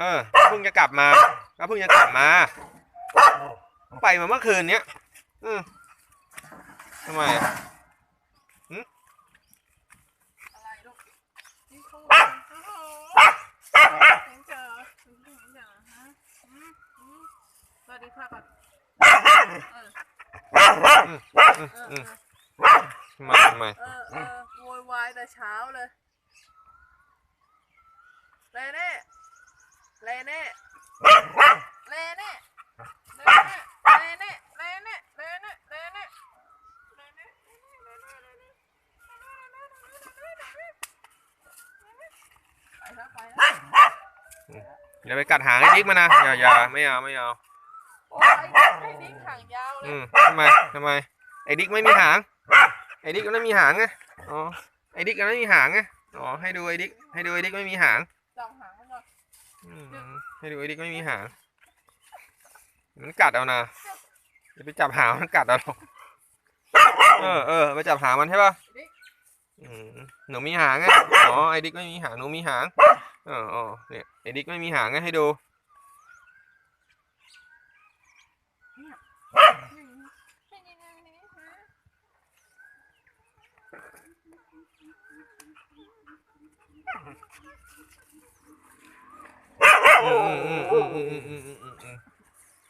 เออเพิ่งจะกลับมาก็เพิ่งจะกลับมา ไปมาเมื่อคืนเนี้ยอืมทำไมอะไรลูกนี่เขาเห็นเจอเห็นเจอฮะอืมอืมสวัสดีค่ะก่อนเอออืมเอออืมเออทำไมทำไมเออเออโวยวายแต่เช้าเลยเลเน่ เลเน่เลเน่เลเน่เลเน่เลเน่เลเน่เลเน่เลเน่ไปแล้วไปแล้วอย่าไปกัดหางไอ้ดิ๊กมานะอย่าอย่าไม่เอาไม่เอาโอ้ยไอ้ดิ้งหางยาวเลอืยมทำไมทำไมไอ้ดิ๊กไม่มีหางไอ้ดิ๊กมันไม่มีหางไงอ๋อไอ้ดิ๊กมันไม่มีหางไงอ๋อให้ดูไอ้ดิ๊กให้ดูไอ้ดิ๊กไม่มีหาง จับหางมันก่อน อืม ให้ดูไอ้ดิ๊กไม่มีหางมันกัดเอานะอย่าไปจับหางมันกัดเอาหรอกเออเออไปจับหางมันใช่ป่ะดิ้งอืมหนูมีหางไงอ๋อไอ้ดิ๊กไม่มีหางหนูมีหางอ๋ออ๋อเนี่ยไอ้ดิ๊กไม่มีหางไงให้ดู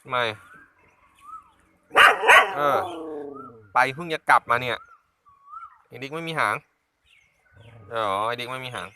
ไม่เออ ไปเพิ่งจะกลับมาเนี่ยไอ้ดิ๊กไม่มีหาง อ๋อไอ้ดิ๊กไม่มีหาง